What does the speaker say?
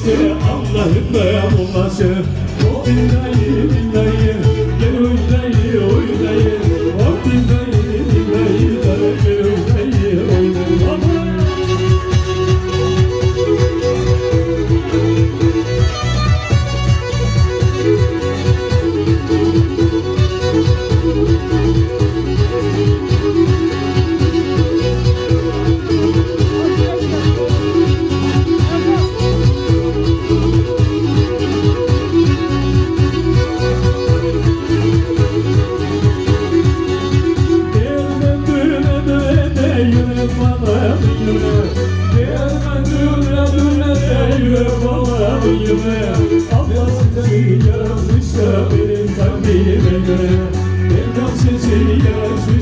Allahümme ya Allah'ı Allahümme ya yürü bana yürü Değirmen düğüne düğüne de yürü bana yürü Ablası yaratmış da benim kalbime göre benim kalbime göre